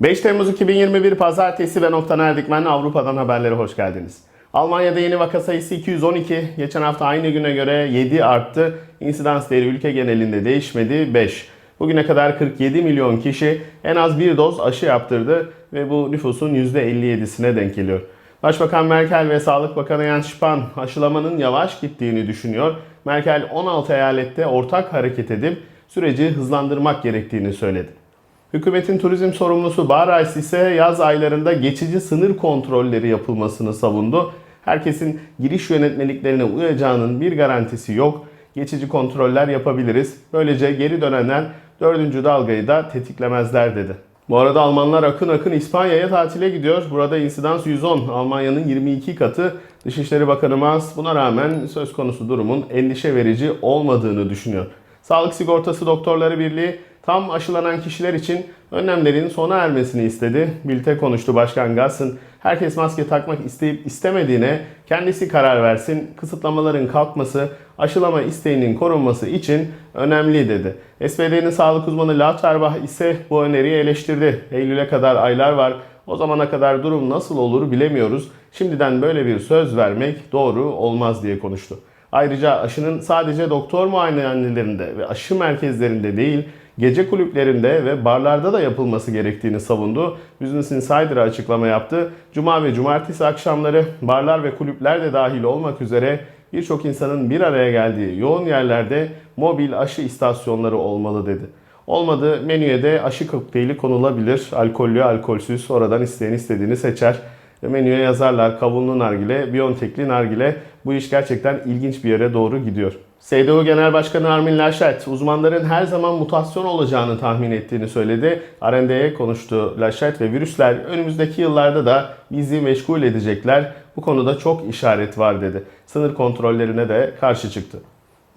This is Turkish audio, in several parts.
5 Temmuz 2021 Pazartesi ve Nokta Erdikmen Avrupa'dan haberlere hoş geldiniz. Almanya'da yeni vaka sayısı 212. Geçen hafta aynı güne göre 7 arttı. İnsidans değeri ülke genelinde değişmedi 5. Bugüne kadar 47 milyon kişi en az bir doz aşı yaptırdı ve bu nüfusun %57'sine denk geliyor. Başbakan Merkel ve Sağlık Bakanı Jens Spahn aşılamanın yavaş gittiğini düşünüyor. Merkel 16 eyalette ortak hareket edip süreci hızlandırmak gerektiğini söyledi. Hükümetin turizm sorumlusu Barajs ise yaz aylarında geçici sınır kontrolleri yapılmasını savundu. Herkesin giriş yönetmeliklerine uyacağının bir garantisi yok. Geçici kontroller yapabiliriz. Böylece geri dönenler dördüncü dalgayı da tetiklemezler dedi. Bu arada Almanlar akın akın İspanya'ya tatile gidiyor. Burada insidans 110, Almanya'nın 22 katı. Dışişleri Bakanı Maas buna rağmen söz konusu durumun endişe verici olmadığını düşünüyor. Sağlık Sigortası Doktorları Birliği tam aşılanan kişiler için önlemlerin sona ermesini istedi. Birlikte konuştu Başkan Gass'ın. Herkes maske takmak isteyip istemediğine kendisi karar versin. Kısıtlamaların kalkması, aşılama isteğinin korunması için önemli dedi. SPD'nin sağlık uzmanı Lauterbach ise bu öneriyi eleştirdi. Eylül'e kadar aylar var. O zamana kadar durum nasıl olur bilemiyoruz. Şimdiden böyle bir söz vermek doğru olmaz diye konuştu. Ayrıca aşının sadece doktor muayenehanelerinde ve aşı merkezlerinde değil, gece kulüplerinde ve barlarda da yapılması gerektiğini savundu. Business Insider'a açıklama yaptı. Cuma ve cumartesi akşamları barlar ve kulüpler de dahil olmak üzere birçok insanın bir araya geldiği yoğun yerlerde mobil aşı istasyonları olmalı dedi. Olmadı menüye de aşı kokteyli konulabilir. Alkollü, alkolsüz. Oradan isteyen istediğini seçer. Menüye yazarlar kavunlu nargile, biyontekli nargile. Bu iş gerçekten ilginç bir yere doğru gidiyor. SDO Genel Başkanı Armin Laschet, uzmanların her zaman mutasyon olacağını tahmin ettiğini söyledi. R&D'ye konuştu Laschet ve virüsler önümüzdeki yıllarda da bizi meşgul edecekler. Bu konuda çok işaret var dedi. Sınır kontrollerine de karşı çıktı.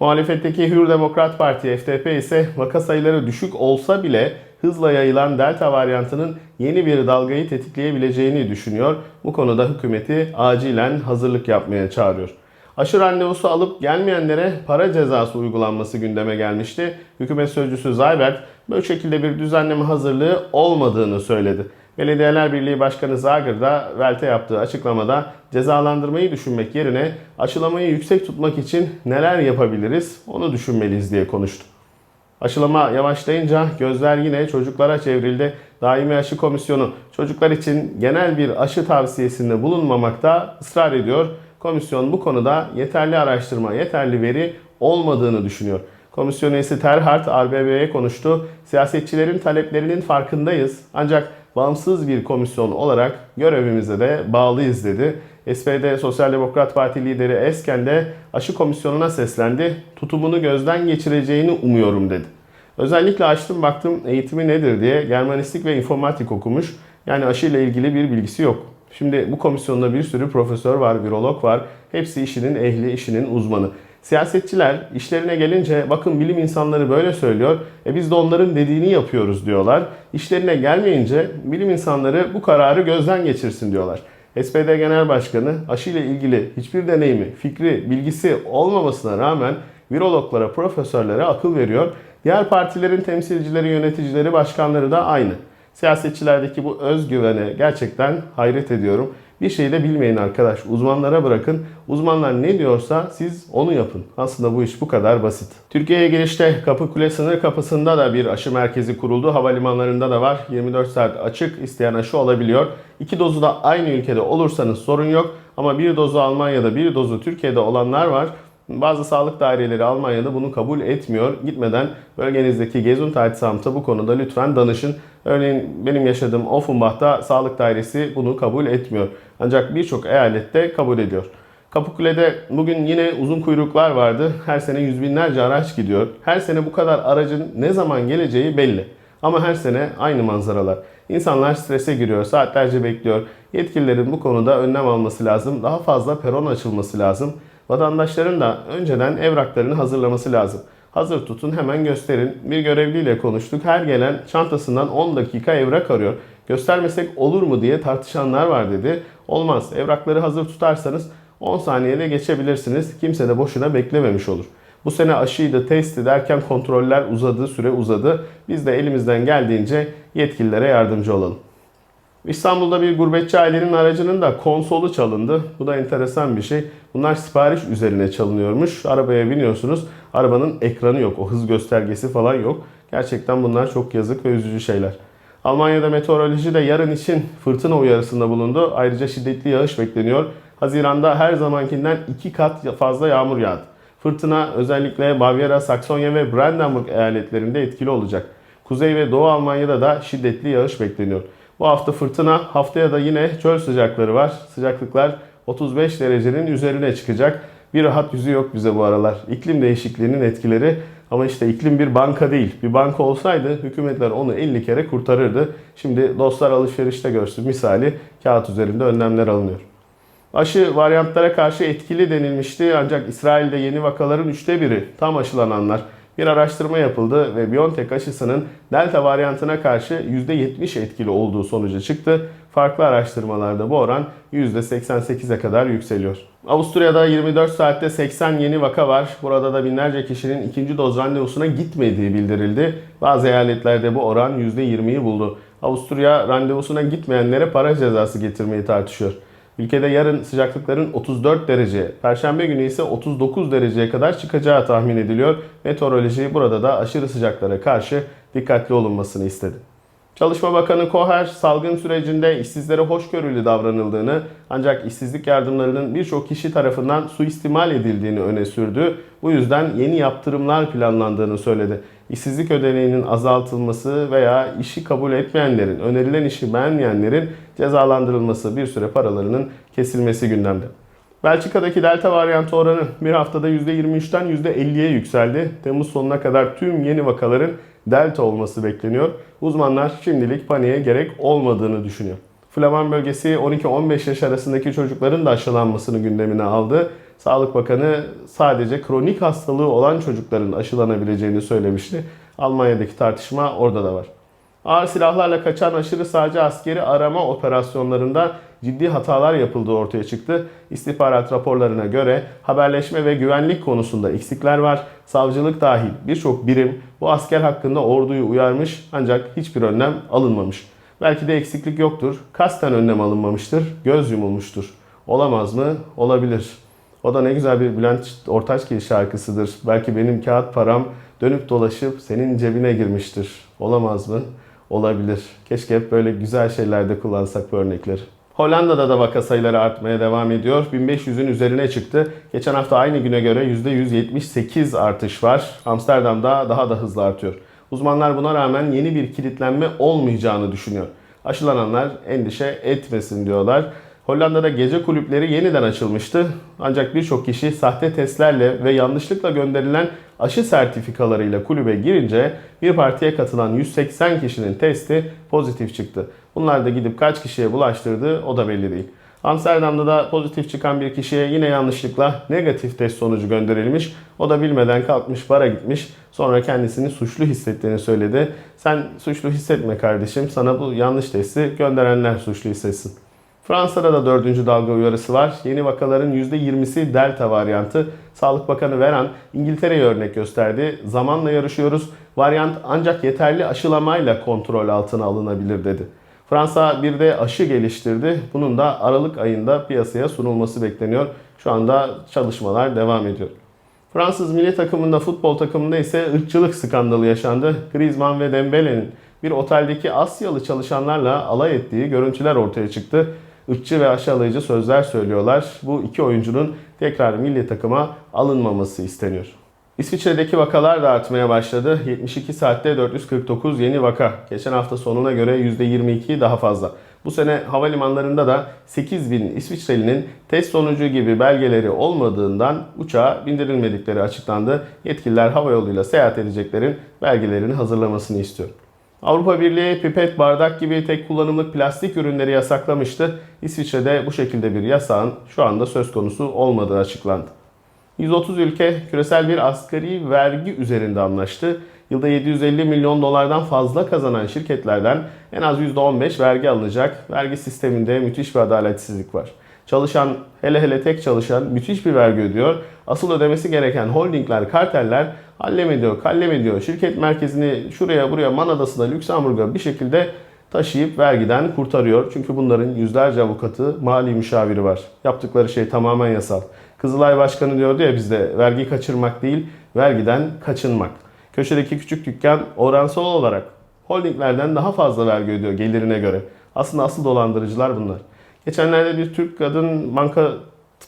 Muhalefetteki Hür Demokrat Parti FDP ise vaka sayıları düşük olsa bile hızla yayılan delta varyantının yeni bir dalgayı tetikleyebileceğini düşünüyor. Bu konuda hükümeti acilen hazırlık yapmaya çağırıyor. Aşı randevusu alıp gelmeyenlere para cezası uygulanması gündeme gelmişti. Hükümet sözcüsü Zaybert böyle şekilde bir düzenleme hazırlığı olmadığını söyledi. Belediyeler Birliği Başkanı Zagır da Velte yaptığı açıklamada cezalandırmayı düşünmek yerine aşılamayı yüksek tutmak için neler yapabiliriz onu düşünmeliyiz diye konuştu. Aşılama yavaşlayınca gözler yine çocuklara çevrildi. Daimi Aşı Komisyonu çocuklar için genel bir aşı tavsiyesinde bulunmamakta ısrar ediyor. Komisyon bu konuda yeterli araştırma, yeterli veri olmadığını düşünüyor. Komisyon üyesi Terhart RBB'ye konuştu. Siyasetçilerin taleplerinin farkındayız. Ancak bağımsız bir komisyon olarak görevimize de bağlıyız dedi. SPD Sosyal Demokrat Parti lideri Esken de aşı komisyonuna seslendi. Tutumunu gözden geçireceğini umuyorum dedi. Özellikle açtım baktım eğitimi nedir diye Germanistik ve informatik okumuş. Yani aşı ile ilgili bir bilgisi yok. Şimdi bu komisyonda bir sürü profesör var, virolog var. Hepsi işinin ehli, işinin uzmanı. Siyasetçiler işlerine gelince bakın bilim insanları böyle söylüyor. E biz de onların dediğini yapıyoruz diyorlar. İşlerine gelmeyince bilim insanları bu kararı gözden geçirsin diyorlar. SPD Genel Başkanı aşı ile ilgili hiçbir deneyimi, fikri, bilgisi olmamasına rağmen virologlara, profesörlere akıl veriyor. Diğer partilerin temsilcileri, yöneticileri, başkanları da aynı. Siyasetçilerdeki bu özgüvene gerçekten hayret ediyorum. Bir şey de bilmeyin arkadaş. Uzmanlara bırakın. Uzmanlar ne diyorsa siz onu yapın. Aslında bu iş bu kadar basit. Türkiye'ye girişte Kapıkule sınır kapısında da bir aşı merkezi kuruldu. Havalimanlarında da var. 24 saat açık. isteyen aşı olabiliyor. İki dozu da aynı ülkede olursanız sorun yok. Ama bir dozu Almanya'da bir dozu Türkiye'de olanlar var. Bazı sağlık daireleri Almanya'da bunu kabul etmiyor. Gitmeden bölgenizdeki Gesundheitsamt'a bu konuda lütfen danışın. Örneğin benim yaşadığım Offenbach'ta sağlık dairesi bunu kabul etmiyor. Ancak birçok eyalette kabul ediyor. Kapıkule'de bugün yine uzun kuyruklar vardı. Her sene yüz binlerce araç gidiyor. Her sene bu kadar aracın ne zaman geleceği belli. Ama her sene aynı manzaralar. İnsanlar strese giriyor, saatlerce bekliyor. Yetkililerin bu konuda önlem alması lazım. Daha fazla peron açılması lazım. Vatandaşların da önceden evraklarını hazırlaması lazım. Hazır tutun hemen gösterin. Bir görevliyle konuştuk. Her gelen çantasından 10 dakika evrak arıyor. Göstermesek olur mu diye tartışanlar var dedi. Olmaz. Evrakları hazır tutarsanız 10 saniyede geçebilirsiniz. Kimse de boşuna beklememiş olur. Bu sene aşıydı, testi derken kontroller uzadı, süre uzadı. Biz de elimizden geldiğince yetkililere yardımcı olalım. İstanbul'da bir gurbetçi ailenin aracının da konsolu çalındı. Bu da enteresan bir şey. Bunlar sipariş üzerine çalınıyormuş. Arabaya biniyorsunuz. Arabanın ekranı yok. O hız göstergesi falan yok. Gerçekten bunlar çok yazık ve üzücü şeyler. Almanya'da meteoroloji de yarın için fırtına uyarısında bulundu. Ayrıca şiddetli yağış bekleniyor. Haziranda her zamankinden iki kat fazla yağmur yağdı. Fırtına özellikle Bavyera, Saksonya ve Brandenburg eyaletlerinde etkili olacak. Kuzey ve Doğu Almanya'da da şiddetli yağış bekleniyor. Bu hafta fırtına, haftaya da yine çöl sıcakları var. Sıcaklıklar 35 derecenin üzerine çıkacak. Bir rahat yüzü yok bize bu aralar. İklim değişikliğinin etkileri ama işte iklim bir banka değil. Bir banka olsaydı hükümetler onu 50 kere kurtarırdı. Şimdi dostlar alışverişte görsün misali kağıt üzerinde önlemler alınıyor. Aşı varyantlara karşı etkili denilmişti ancak İsrail'de yeni vakaların üçte biri tam aşılananlar. Bir araştırma yapıldı ve BioNTech aşısının Delta varyantına karşı %70 etkili olduğu sonucu çıktı. Farklı araştırmalarda bu oran %88'e kadar yükseliyor. Avusturya'da 24 saatte 80 yeni vaka var. Burada da binlerce kişinin ikinci doz randevusuna gitmediği bildirildi. Bazı eyaletlerde bu oran %20'yi buldu. Avusturya randevusuna gitmeyenlere para cezası getirmeyi tartışıyor. Ülkede yarın sıcaklıkların 34 derece, perşembe günü ise 39 dereceye kadar çıkacağı tahmin ediliyor. Meteoroloji burada da aşırı sıcaklara karşı dikkatli olunmasını istedi. Çalışma Bakanı Koher salgın sürecinde işsizlere hoşgörülü davranıldığını ancak işsizlik yardımlarının birçok kişi tarafından suistimal edildiğini öne sürdü. Bu yüzden yeni yaptırımlar planlandığını söyledi. İşsizlik ödeneğinin azaltılması veya işi kabul etmeyenlerin, önerilen işi beğenmeyenlerin cezalandırılması bir süre paralarının kesilmesi gündemde. Belçika'daki delta varyantı oranı bir haftada %23'ten %50'ye yükseldi. Temmuz sonuna kadar tüm yeni vakaların delta olması bekleniyor. Uzmanlar şimdilik paniğe gerek olmadığını düşünüyor. Flaman bölgesi 12-15 yaş arasındaki çocukların da aşılanmasını gündemine aldı. Sağlık Bakanı sadece kronik hastalığı olan çocukların aşılanabileceğini söylemişti. Almanya'daki tartışma orada da var. Ağır silahlarla kaçan aşırı sağcı askeri arama operasyonlarında ciddi hatalar yapıldığı ortaya çıktı. İstihbarat raporlarına göre haberleşme ve güvenlik konusunda eksikler var. Savcılık dahil birçok birim bu asker hakkında orduyu uyarmış ancak hiçbir önlem alınmamış. Belki de eksiklik yoktur. Kasten önlem alınmamıştır. Göz yumulmuştur. Olamaz mı? Olabilir. O da ne güzel bir Bülent Ortaçgil şarkısıdır. Belki benim kağıt param dönüp dolaşıp senin cebine girmiştir. Olamaz mı? Olabilir. Keşke hep böyle güzel şeylerde kullansak bu örnekleri. Hollanda'da da vaka sayıları artmaya devam ediyor. 1500'ün üzerine çıktı. Geçen hafta aynı güne göre %178 artış var. Amsterdam'da daha da hızlı artıyor. Uzmanlar buna rağmen yeni bir kilitlenme olmayacağını düşünüyor. Aşılananlar endişe etmesin diyorlar. Hollanda'da gece kulüpleri yeniden açılmıştı. Ancak birçok kişi sahte testlerle ve yanlışlıkla gönderilen aşı sertifikalarıyla kulübe girince bir partiye katılan 180 kişinin testi pozitif çıktı. Bunlar da gidip kaç kişiye bulaştırdığı o da belli değil. Amsterdam'da da pozitif çıkan bir kişiye yine yanlışlıkla negatif test sonucu gönderilmiş. O da bilmeden kalkmış bara gitmiş. Sonra kendisini suçlu hissettiğini söyledi. Sen suçlu hissetme kardeşim. Sana bu yanlış testi gönderenler suçlu hissetsin. Fransa'da da dördüncü dalga uyarısı var. Yeni vakaların %20'si Delta varyantı. Sağlık Bakanı Veran İngiltere'ye örnek gösterdi. Zamanla yarışıyoruz. Varyant ancak yeterli aşılamayla kontrol altına alınabilir dedi. Fransa bir de aşı geliştirdi. Bunun da Aralık ayında piyasaya sunulması bekleniyor. Şu anda çalışmalar devam ediyor. Fransız milli takımında, futbol takımında ise ırkçılık skandalı yaşandı. Griezmann ve Dembele'nin bir oteldeki Asyalı çalışanlarla alay ettiği görüntüler ortaya çıktı. Irkçı ve aşağılayıcı sözler söylüyorlar. Bu iki oyuncunun tekrar milli takıma alınmaması isteniyor. İsviçre'deki vakalar da artmaya başladı. 72 saatte 449 yeni vaka. Geçen hafta sonuna göre %22 daha fazla. Bu sene havalimanlarında da 8 bin İsviçrelinin test sonucu gibi belgeleri olmadığından uçağa bindirilmedikleri açıklandı. Yetkililer havayoluyla seyahat edeceklerin belgelerini hazırlamasını istiyor. Avrupa Birliği pipet, bardak gibi tek kullanımlık plastik ürünleri yasaklamıştı. İsviçre'de bu şekilde bir yasağın şu anda söz konusu olmadığı açıklandı. 130 ülke küresel bir asgari vergi üzerinde anlaştı. Yılda 750 milyon dolardan fazla kazanan şirketlerden en az %15 vergi alınacak. Vergi sisteminde müthiş bir adaletsizlik var. Çalışan, hele hele tek çalışan müthiş bir vergi ödüyor. Asıl ödemesi gereken holdingler, karteller hallem ediyor, kallem ediyor. Şirket merkezini şuraya buraya Man Adası'da, Lüksemburg'a bir şekilde taşıyıp vergiden kurtarıyor. Çünkü bunların yüzlerce avukatı, mali müşaviri var. Yaptıkları şey tamamen yasal. Kızılay Başkanı diyordu ya bizde vergi kaçırmak değil, vergiden kaçınmak. Köşedeki küçük dükkan oransal olarak holdinglerden daha fazla vergi ödüyor gelirine göre. Aslında asıl dolandırıcılar bunlar. Geçenlerde bir Türk kadın banka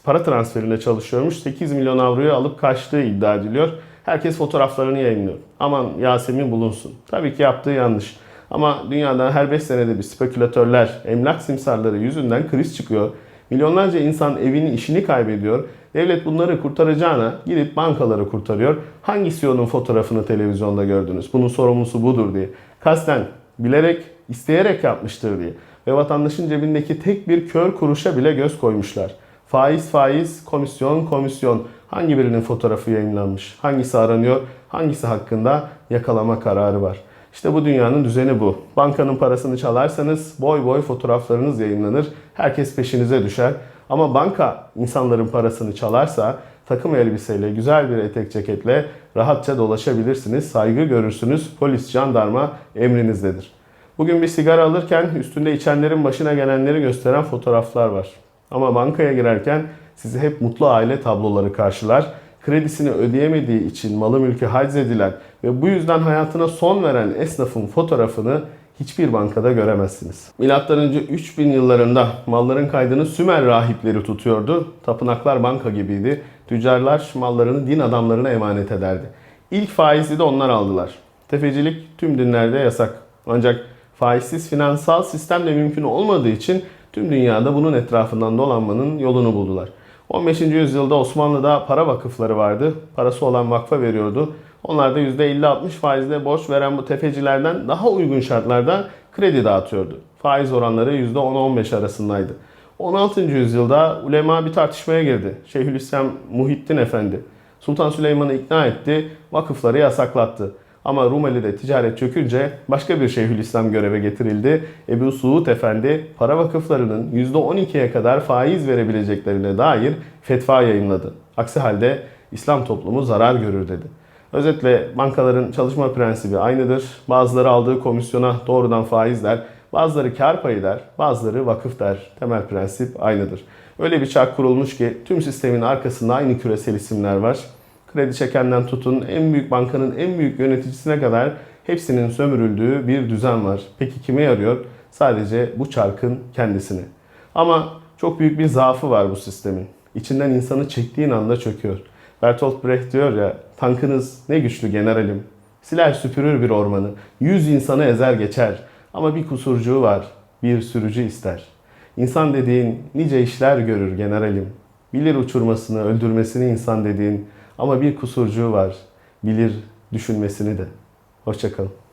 para transferinde çalışıyormuş. 8 milyon avroyu alıp kaçtığı iddia ediliyor. Herkes fotoğraflarını yayınlıyor. Aman Yasemin bulunsun. Tabii ki yaptığı yanlış. Ama dünyada her 5 senede bir spekülatörler, emlak simsarları yüzünden kriz çıkıyor. Milyonlarca insan evini, işini kaybediyor. Devlet bunları kurtaracağına gidip bankaları kurtarıyor. Hangi CEO'nun fotoğrafını televizyonda gördünüz? Bunun sorumlusu budur diye. Kasten, bilerek, isteyerek yapmıştır diye. Ve vatandaşın cebindeki tek bir kör kuruşa bile göz koymuşlar. Faiz faiz, komisyon komisyon. Hangi birinin fotoğrafı yayınlanmış? Hangisi aranıyor? Hangisi hakkında yakalama kararı var? İşte bu dünyanın düzeni bu. Bankanın parasını çalarsanız boy boy fotoğraflarınız yayınlanır. Herkes peşinize düşer. Ama banka insanların parasını çalarsa takım elbiseyle, güzel bir etek ceketle rahatça dolaşabilirsiniz. Saygı görürsünüz. Polis, jandarma emrinizdedir. Bugün bir sigara alırken üstünde içenlerin başına gelenleri gösteren fotoğraflar var. Ama bankaya girerken sizi hep mutlu aile tabloları karşılar. Kredisini ödeyemediği için malı mülkü haciz edilen ve bu yüzden hayatına son veren esnafın fotoğrafını hiçbir bankada göremezsiniz. Milattan önce 3000 yıllarında malların kaydını Sümer rahipleri tutuyordu. Tapınaklar banka gibiydi. Tüccarlar mallarını din adamlarına emanet ederdi. İlk faizi de onlar aldılar. Tefecilik tüm dinlerde yasak. Ancak faizsiz finansal sistem de mümkün olmadığı için tüm dünyada bunun etrafından dolanmanın yolunu buldular. 15. yüzyılda Osmanlı'da para vakıfları vardı. Parası olan vakfa veriyordu. Onlar da %50-60 faizle borç veren bu tefecilerden daha uygun şartlarda kredi dağıtıyordu. Faiz oranları %10-15 arasındaydı. 16. yüzyılda ulema bir tartışmaya girdi. Şeyhülislam Muhittin Efendi Sultan Süleyman'ı ikna etti, vakıfları yasaklattı. Ama Rumeli'de ticaret çökünce başka bir Şeyhülislam göreve getirildi. Ebu Suud Efendi para vakıflarının %12'ye kadar faiz verebileceklerine dair fetva yayınladı. Aksi halde İslam toplumu zarar görür dedi. Özetle bankaların çalışma prensibi aynıdır. Bazıları aldığı komisyona doğrudan faiz der, bazıları kar payı der, bazıları vakıf der. Temel prensip aynıdır. Öyle bir çark kurulmuş ki tüm sistemin arkasında aynı küresel isimler var. Kredi çekenden tutun en büyük bankanın en büyük yöneticisine kadar hepsinin sömürüldüğü bir düzen var. Peki kime yarıyor? Sadece bu çarkın kendisini. Ama çok büyük bir zaafı var bu sistemin. İçinden insanı çektiğin anda çöküyor. Bertolt Brecht diyor ya, tankınız ne güçlü generalim. Siler süpürür bir ormanı, yüz insanı ezer geçer. Ama bir kusurcuğu var, bir sürücü ister. İnsan dediğin nice işler görür generalim. Bilir uçurmasını, öldürmesini insan dediğin ama bir kusurcuğu var. Bilir düşünmesini de. Hoşçakalın.